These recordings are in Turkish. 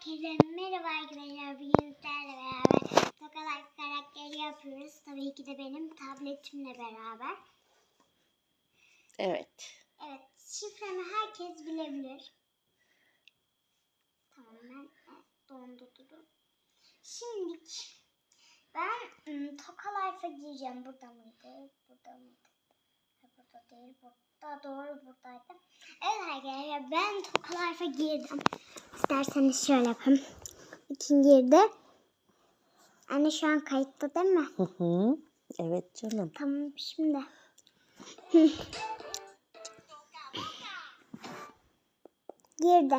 Herkese merhaba arkadaşlar. Bugün sizlerle beraber Tokalar karakteri yapıyoruz. Tabii ki de benim tabletimle beraber. Evet. Evet, şifremi herkes bilebilir. Tamam ben evet, dondu durun. Şimdi ben ım, Tokalarsa gireceğim. Burada mıydı? Burada mıydı? Burada değil. Burada doğru buradaydı. Evet arkadaşlar ben Tokalarsa girdim. İsterseniz şöyle yapayım. İkinci girdi. Anne şu an kayıtta değil mi? Hı hı. Evet canım. Tamam şimdi. Girdi.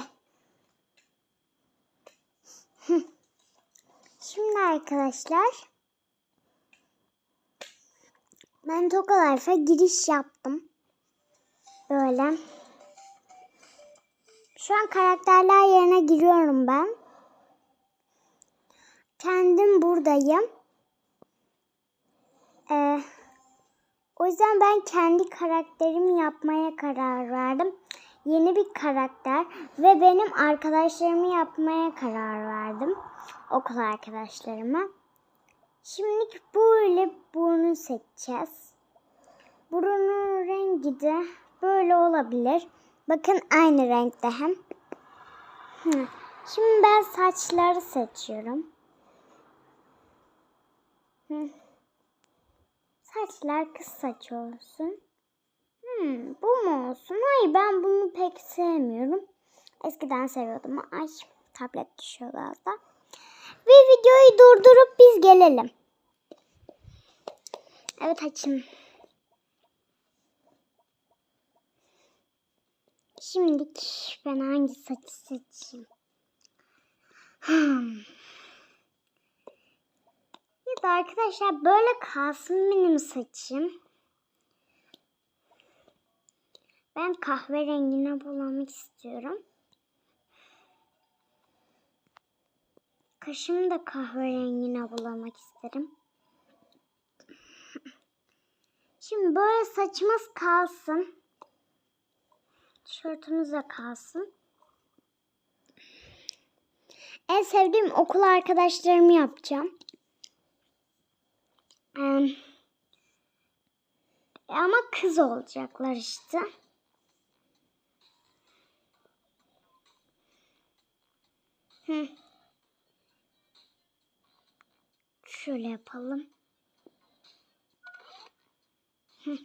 Şimdi arkadaşlar ben Tokalarfa giriş yaptım. Böyle. Şu an karakterler yerine giriyorum ben. Kendim buradayım. Ee, o yüzden ben kendi karakterimi yapmaya karar verdim. Yeni bir karakter ve benim arkadaşlarımı yapmaya karar verdim. Okul arkadaşlarıma. Şimdi böyle burnu seçeceğiz. Burunun rengi de böyle olabilir. Bakın aynı renkte hem. Şimdi ben saçları seçiyorum. Saçlar kız saç olsun. Hmm, bu mu olsun? Hayır ben bunu pek sevmiyorum. Eskiden seviyordum. Ay tablet düşüyor da. Ve videoyu durdurup biz gelelim. Evet açın. Şimdi ben hangi saçı seçeyim? Hmm. Ya da arkadaşlar böyle kalsın benim saçım. Ben kahverengine bulamak istiyorum. Kaşımı da kahverengine bulamak isterim. Şimdi böyle saçımız kalsın. Tişörtümüz de kalsın. En sevdiğim okul arkadaşlarımı yapacağım. Ee, ama kız olacaklar işte. Hı. Şöyle yapalım. Hı.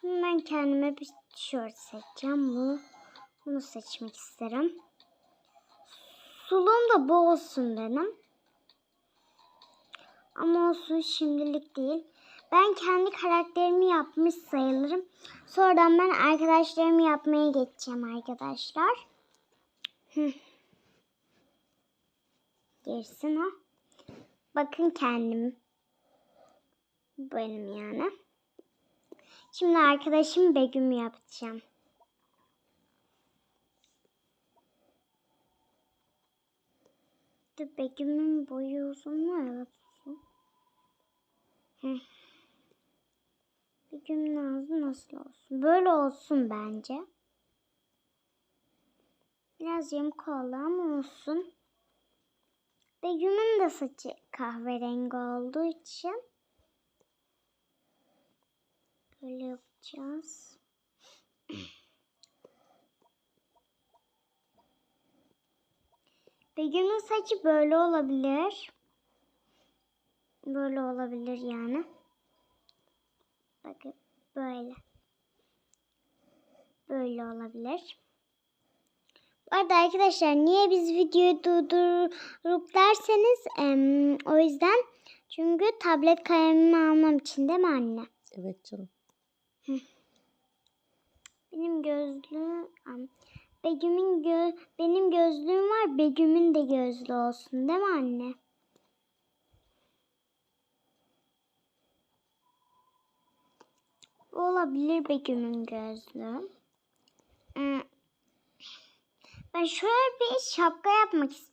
Şimdi ben kendime bir tişört seçeceğim. Bunu, bunu seçmek isterim. Suluğum da bu olsun benim. Ama olsun şimdilik değil. Ben kendi karakterimi yapmış sayılırım. Sonradan ben arkadaşlarımı yapmaya geçeceğim arkadaşlar. Girsin o. Bakın kendim. Benim yani. Şimdi arkadaşım Begüm'ü yapacağım. Dur Begüm'ün boyu uzun mu? Evet uzun. Begüm'ün ağzı nasıl olsun? Böyle olsun bence. Biraz yamuk oldu ama olsun. Begüm'ün de saçı kahverengi olduğu için böyle yapacağız. Begüm'ün saçı böyle olabilir. Böyle olabilir yani. Bakın böyle. Böyle olabilir. Bu arada arkadaşlar niye biz videoyu durdurup derseniz em, o yüzden çünkü tablet kalemimi almam için değil mi anne? Evet canım. Benim gözlüğüm Begüm'ün gö benim gözlüğüm var. Begüm'ün de gözlüğü olsun değil mi anne? Bu olabilir Begüm'ün gözlüğü. Hmm. Ben şöyle bir şapka yapmak istiyorum.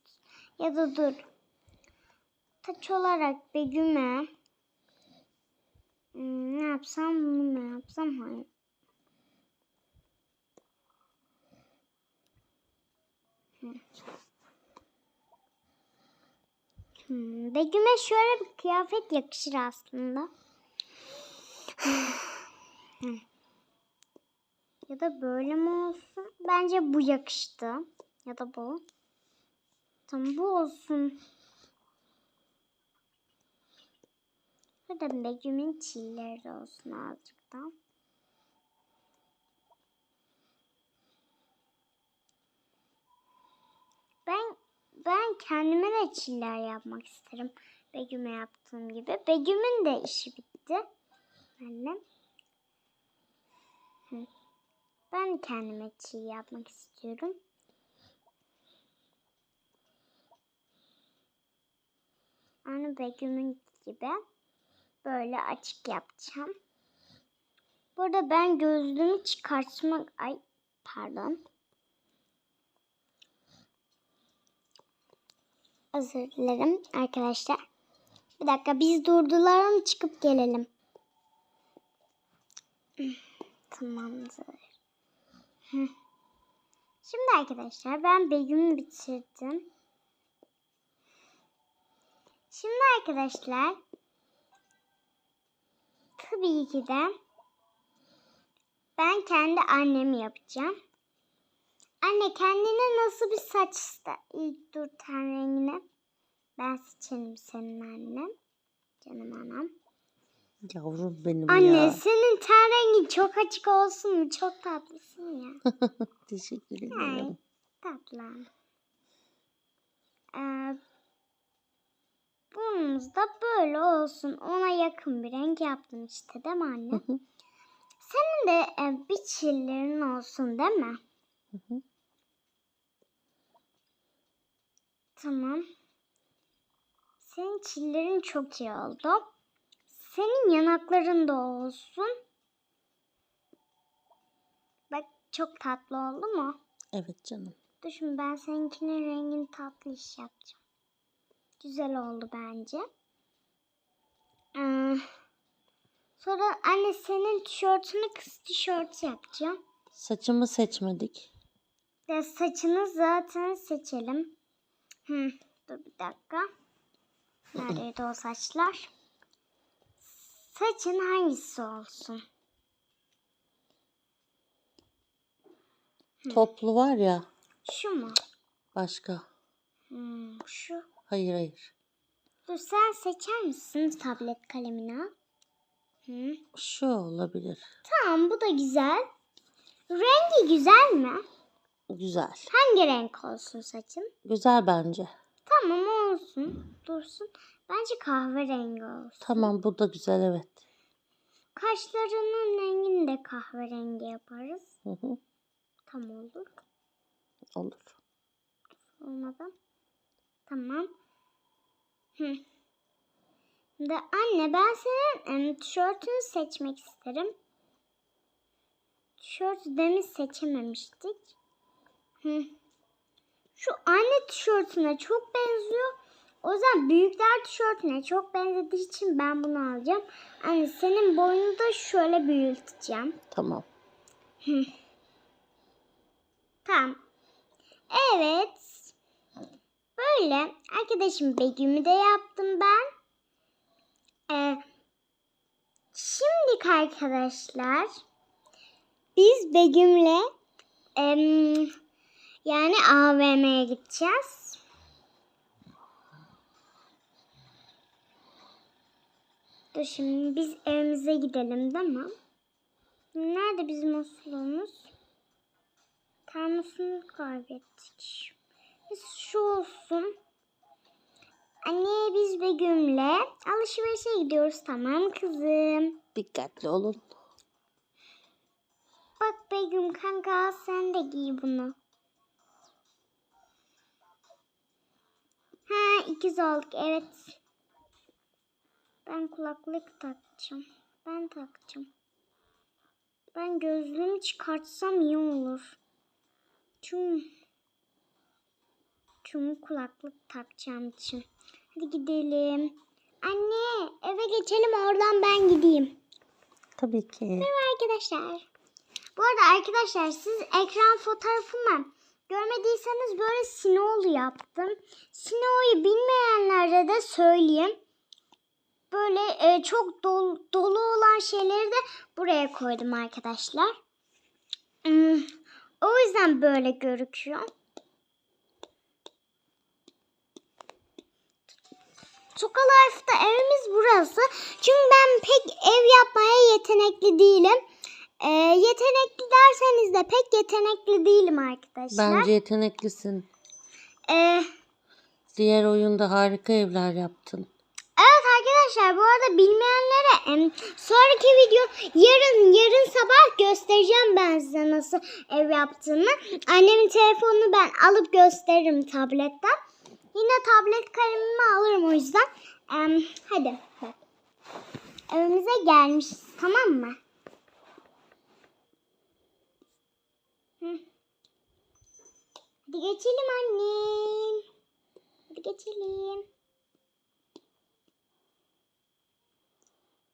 Ya da dur. Taç olarak Begüm'e Hmm, ne yapsam bunu mu yapsam hayır. Hmm, Begüm'e şöyle bir kıyafet yakışır aslında. ya da böyle mi olsun? Bence bu yakıştı. Ya da bu. Tam bu olsun. Ya da Begüm'ün çilleri olsun azıcık da. Ben ben kendime de çiller yapmak isterim. Begüm'e yaptığım gibi. Begüm'ün de işi bitti. Annem. Ben kendime çil yapmak istiyorum. Aynı Begüm'ün gibi böyle açık yapacağım. Burada ben gözlüğümü çıkartmak... Ay pardon. Özür dilerim arkadaşlar. Bir dakika biz durdularım çıkıp gelelim. Tamamdır. Şimdi arkadaşlar ben Begüm'ü bitirdim. Şimdi arkadaşlar tabii ki de ben kendi annemi yapacağım. Anne kendine nasıl bir saç iste? İlk dur ten rengine. Ben seçerim senin annen. Canım anam. Yavrum benim Anne ya. senin ten rengin çok açık olsun mu? Çok tatlısın ya. Teşekkür Ay, ederim. tatlı. Ee, burnumuz da böyle olsun. Ona yakın bir renk yaptım işte değil mi anne? Hı hı. Senin de e, bir çillerin olsun değil mi? Hı hı. Tamam. Senin çillerin çok iyi oldu. Senin yanakların da olsun. Bak çok tatlı oldu mu? Evet canım. Düşün ben seninkinin rengini tatlı iş yapacağım. Güzel oldu bence. Ee, sonra anne senin tişörtünü kız tişörtü yapacağım. Saçımı seçmedik. Ya saçını zaten seçelim. Hı, dur bir dakika. Neredeydi o saçlar? Saçın hangisi olsun? Toplu var ya. Şu mu? Başka. Hmm, şu. Hayır hayır. Dur sen seçer misin tablet kalemini al? Hı. Şu olabilir. Tamam bu da güzel. Rengi güzel mi? Güzel. Hangi renk olsun saçın? Güzel bence. Tamam olsun. Dursun. Bence kahverengi olsun. Tamam bu da güzel evet. Kaşlarının rengini de kahverengi yaparız. Hı hı. Tam olur. Olur. Olmadı. Tamam. Hı. Şimdi anne ben senin em, tişörtünü seçmek isterim. Tişörtü demin seçememiştik. Hı. Şu anne tişörtüne çok benziyor. O yüzden büyükler tişörtüne çok benzediği için ben bunu alacağım. Anne senin boyunu da şöyle büyüteceğim. Tamam. Tamam. Evet. Böyle arkadaşım Begüm'ü de yaptım ben. Ee, şimdiki arkadaşlar biz Begüm'le em, yani AVM'ye gideceğiz. Dur şimdi biz evimize gidelim değil mi? Nerede bizim osulumuz? Termosunu kaybettik. Şu olsun. Anne biz Begüm'le alışverişe gidiyoruz tamam kızım. Dikkatli olun. Bak Begüm kanka sen de giy bunu. Ha ikiz olduk evet. Ben kulaklık takacağım. Ben takacağım. Ben gözlüğümü çıkartsam iyi olur. Çünkü, çünkü kulaklık takacağım için. Hadi gidelim. Anne eve geçelim oradan ben gideyim. Tabii ki. Merhaba arkadaşlar. Bu arada arkadaşlar siz ekran fotoğrafımı görmediyseniz böyle Sinol yaptım. Sinol'u bilmeyenlere de söyleyeyim. Böyle e, çok dolu, dolu olan şeyleri de buraya koydum arkadaşlar. Hmm, o yüzden böyle gözüküyor. Toka Life'da evimiz burası. Çünkü ben pek ev yapmaya yetenekli değilim. Ee, yetenekli derseniz de pek yetenekli değilim arkadaşlar. Bence yeteneklisin. Ee, Diğer oyunda harika evler yaptın. evet arkadaşlar bu arada bilmeyenlere sonraki video yarın yarın sabah göstereceğim ben size nasıl ev yaptığımı. Annemin telefonunu ben alıp gösteririm tabletten. Yine tablet kalemimi alırım o yüzden. Em, hadi bak. Evimize gelmişiz tamam mı? Hadi geçelim annem. Hadi geçelim.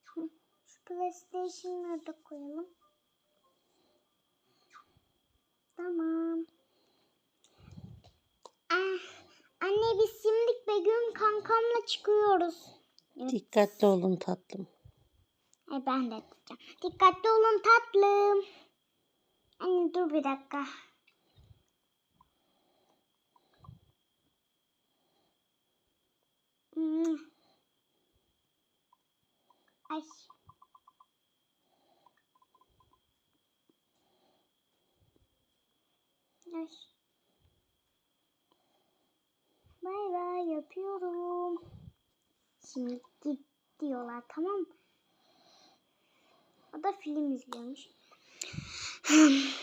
Şu PlayStation'ları da koyalım. Tamam. Anne biz şimdi Begüm kankamla çıkıyoruz. Dikkatli olun tatlım. E ben de edeceğim. Dikkatli olun tatlım. Anne dur bir dakika. Hmm. Ay. Ay. Bay bay yapıyorum. Şimdi gidiyorlar tamam mı? O da film izliyormuş.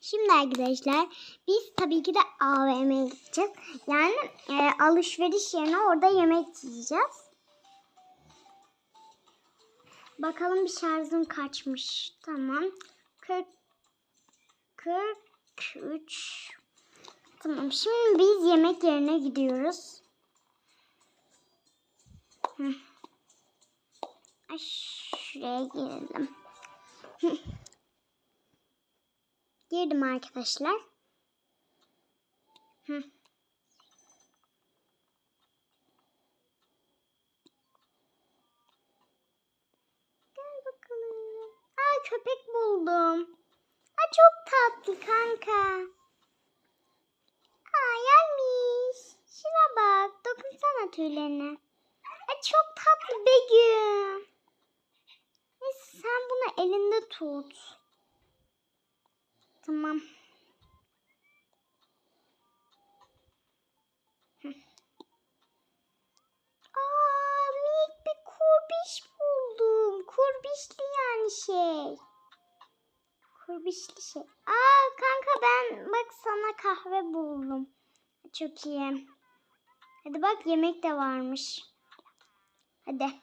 Şimdi arkadaşlar biz tabii ki de AVM'ye gideceğiz. Yani e, alışveriş yerine orada yemek yiyeceğiz. Bakalım bir şarjım kaçmış. Tamam. 40 43 Tamam şimdi biz yemek yerine gidiyoruz. Hı. Ay şuraya girelim. Hı. Girdim arkadaşlar. Hı. Köpek buldum. Aa çok tatlı kanka. Aa gelmiş. Şuna bak. Dokunsana tüylerine. Çok tatlı Begüm. Neyse sen bunu elinde tut. Tamam. Aa, minik bir kurbiş buldum. Kurbişli yani şey. Kurbişli şey. Aa kanka ben bak sana kahve buldum. Çok iyi. Hadi bak yemek de varmış. Hadi.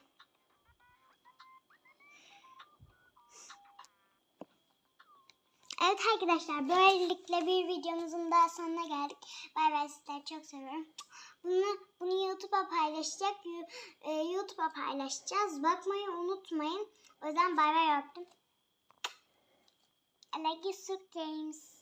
Evet arkadaşlar böylelikle bir videomuzun daha sonuna geldik. Bay bay sizleri çok seviyorum. Bunu, bunu YouTube'a paylaşacak. E, YouTube'a paylaşacağız. Bakmayı unutmayın. O yüzden bay bay öptüm. I like you, Suk James.